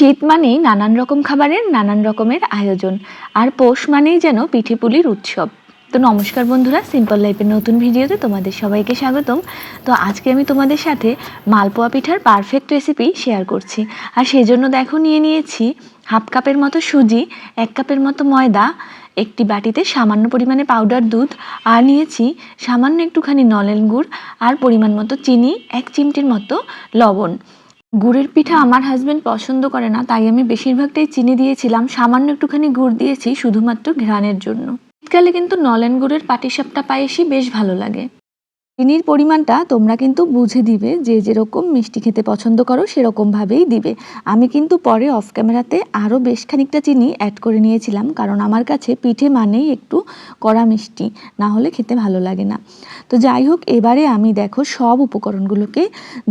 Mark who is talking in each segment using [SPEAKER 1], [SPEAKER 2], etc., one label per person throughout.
[SPEAKER 1] শীত মানেই নানান রকম খাবারের নানান রকমের আয়োজন। আর পৌষ মানেই যেন পিঠেপুলির উৎসব। তো নমস্কার বন্ধুরা সিম্পল লাইফের নতুন ভিডিওতে তোমাদের সবাইকে স্বাগতম। তো আজকে আমি তোমাদের সাথে মালপোয়া পিঠার পারফেক্ট রেসিপি শেয়ার করছি। আর সেই জন্য দেখো, নিয়ে নিয়েছি হাফ কাপের মতো সুজি, এক কাপের মতো ময়দা, একটি বাটিতে সামান্য পরিমাণে পাউডার দুধ, আর নিয়েছি সামান্য একটুখানি নলেন গুড়, আর পরিমাণ মতো চিনি, এক চিমটির মতো লবণ। গুড়ের পিঠা আমার হাজব্যান্ড পছন্দ করে না, তাই আমি বেশিরভাগটাই চিনি দিয়েছিলাম। সামান্য একটুখানি গুড় দিয়েছি, শুধুমাত্র ঘ্রাণের জন্য। শীতকালে কিন্তু নলেন গুড়ের পাটিসাপটা পায়েসই বেশ ভালো লাগে। চিনির পরিমাণটা তোমরা কিন্তু বুঝে দিবে যে যেরকম মিষ্টি খেতে পছন্দ করো সেরকমভাবেই দিবে। আমি কিন্তু পরে অফ ক্যামেরাতে আরও বেশ খানিকটা চিনি অ্যাড করে নিয়েছিলাম, কারণ আমার কাছে পিঠে মানেই একটু কড়া মিষ্টি, না হলে খেতে ভালো লাগে না। তো যাই হোক, এবারে আমি দেখো সব উপকরণগুলোকে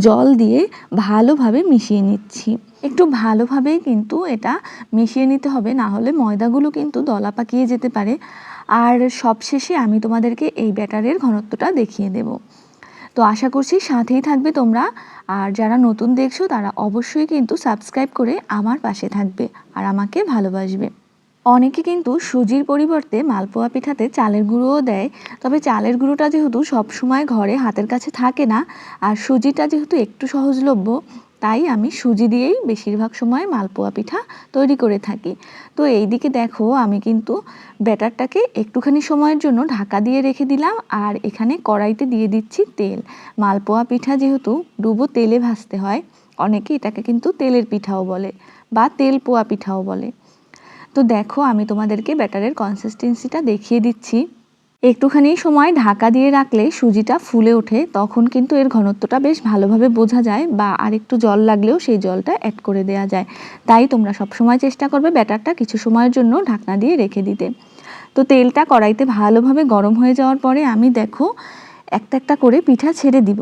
[SPEAKER 1] জল দিয়ে ভালোভাবে মিশিয়ে নিচ্ছি। একটু ভালোভাবেই কিন্তু এটা মিশিয়ে নিতে হবে, না হলে ময়দাগুলো কিন্তু দলা পাকিয়ে যেতে পারে। আর সবশেষে আমি তোমাদেরকে এই ব্যাটারের ঘনত্বটা দেখিয়ে দেব। তো আশা করছি সাথেই থাকবে তোমরা। আর যারা নতুন দেখছ, তারা অবশ্যই কিন্তু সাবস্ক্রাইব করে আমার পাশে থাকবে আর আমাকে ভালোবাসবে। অনেকে কিন্তু সুজির পরিবর্তে মালপোয়া পিঠাতে চালের গুঁড়োও দেয়। তবে চালের গুঁড়োটা যেহেতু সবসময় ঘরে হাতের কাছে থাকে না, আর সুজিটা যেহেতু একটু সহজলভ্য তাই আমি সুজি দিয়েই বেশিরভাগ সময় মালপোয়া পিঠা তৈরি করে থাকি। তো এই দিকে দেখো, আমি কিন্তু ব্যাটারটাকে একটুখানি সময়ের জন্য ঢাকা দিয়ে রেখে দিলাম আর এখানে কড়াইতে দিয়ে দিচ্ছি তেল। মালপোয়া পিঠা যেহেতু ডুবো তেলে ভাজতে হয়, অনেকে এটাকে কিন্তু তেলের পিঠাও বলে বা তেল পোয়া পিঠাও বলে। তো দেখো, আমি তোমাদেরকে ব্যাটারের কনসিস্টেন্সিটা দেখিয়ে দিচ্ছি। একটুখানি সময় ঢাকা দিয়ে রাখলে সুজিটা ফুলে ওঠে, তখন কিন্তু এর ঘনত্বটা বেশ ভালোভাবে বোঝা যায় বা আর একটু জল লাগলেও সেই জলটা অ্যাড করে দেওয়া যায়। তাই তোমরা সবসময় চেষ্টা করবে ব্যাটারটা কিছু সময়ের জন্য ঢাকনা দিয়ে রেখে দিতে। তো তেলটা কড়াইতে ভালোভাবে গরম হয়ে যাওয়ার পরে আমি দেখো একটা একটা করে পিঠা ছেড়ে দিব।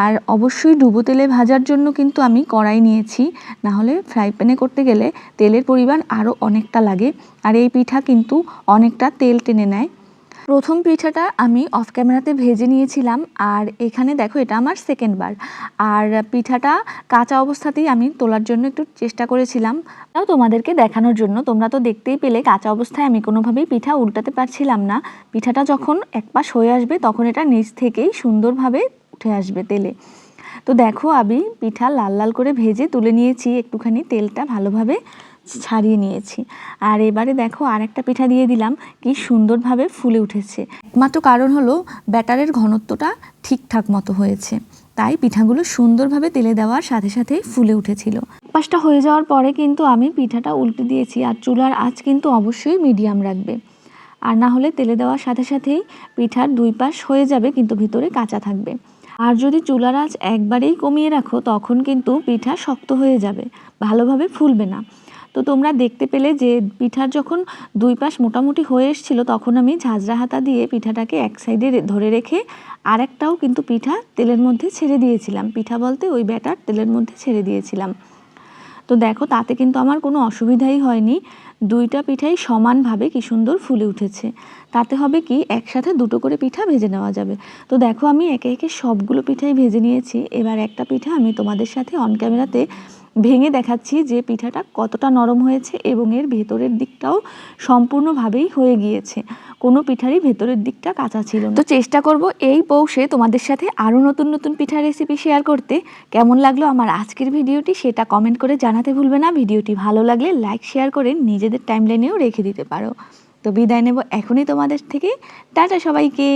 [SPEAKER 1] আর অবশ্যই ডুবো তেলে ভাজার জন্য কিন্তু আমি কড়াই নিয়েছি না হলে ফ্রাই প্যানে করতে গেলে তেলের পরিমাণ আরও অনেকটা লাগে। আর এই পিঠা কিন্তু অনেকটা তেল টেনে নেয়। প্রথম পিঠাটা আমি অফ ক্যামেরাতে ভেজে নিয়েছিলাম, আর এখানে দেখো এটা আমার সেকেন্ড বার। আর পিঠাটা কাঁচা অবস্থাতেই আমি তোলার জন্য একটু চেষ্টা করেছিলাম। তাও তোমাদেরকে দেখানোর জন্য, তোমরা তো দেখতেই পেলে কাঁচা অবস্থায় আমি কোনোভাবেই পিঠা উল্টাতে পারছিলাম না। পিঠাটা যখন এক পাশ হয়ে আসবে, তখন এটা নিচ থেকেই সুন্দরভাবে উঠে আসবে তেলে। তো দেখো, আমি পিঠা লাল লাল করে ভেজে তুলে নিয়েছি, একটুখানি তেলটা ভালোভাবে। ছাড়িয়ে নিয়েছি। আর এবারে দেখো আর একটা পিঠা দিয়ে দিলাম, কি সুন্দরভাবে ফুলে উঠেছে। একমাত্র কারণ হলো ব্যাটারের ঘনত্বটা ঠিকঠাক মতো হয়েছে। তাই পিঠাগুলো সুন্দরভাবে তেলে দেওয়ার সাথে সাথেই ফুলে উঠেছিল। পাশটা হয়ে যাওয়ার পরে কিন্তু আমি পিঠাটা উল্টে দিয়েছি আর চুলার আঁচ কিন্তু অবশ্যই মিডিয়াম রাখবে। আর না হলে তেলে দেওয়ার সাথে সাথেই পিঠার দুই পাশ হয়ে যাবে কিন্তু ভিতরে কাঁচা থাকবে। আর যদি চুলার আঁচ একবারেই কমিয়ে রাখো, তখন কিন্তু পিঠা শক্ত হয়ে যাবে, ভালোভাবে ফুলবে না। তো তোমরা দেখতে পেলে যে পিঠার যখন দুই পাশ মোটামুটি হয়ে এসেছিল, তখন আমি ঝাঁঝরা হাতা দিয়ে পিঠাটাকে এক সাইডে ধরে রেখে আরেকটাও কিন্তু পিঠা তেলের মধ্যে ছেড়ে দিয়েছিলাম। পিঠা বলতে ওই ব্যাটার তেলের মধ্যে ছেড়ে দিয়েছিলাম। তো দেখো, তাতে কিন্তু আমার কোনো অসুবিধাই হয়নি। দুইটা পিঠাই সমানভাবে কি সুন্দর ফুলে উঠেছে। তাতে হবে কি, একসাথে দুটো করে পিঠা ভেজে নেওয়া যাবে। তো দেখো, আমি একে একে সবগুলো পিঠাই ভেজে নিয়েছি। এবার একটা পিঠা আমি তোমাদের সাথে অন ক্যামেরাতে ভেঙে দেখাচ্ছি যে পিঠাটা কতটা নরম হয়েছে এবং এর ভেতরের দিকটাও সম্পূর্ণভাবেই হয়ে গিয়েছে। কোনো পিঠারই ভেতরের দিকটা কাঁচা ছিল তো চেষ্টা করব এই পৌষে তোমাদের সাথে আরও নতুন নতুন পিঠা রেসিপি শেয়ার করতে। কেমন লাগল আমার আজকের ভিডিওটি সেটা কমেন্ট করে জানাতে ভুলবে না। ভিডিওটি ভালো লাগলে লাইক শেয়ার করে নিজেদের টাইমলাইনেও রেখে দিতে পারো। তো বিদায় নেব এখনই তোমাদের থেকে। টাটা সবাইকে।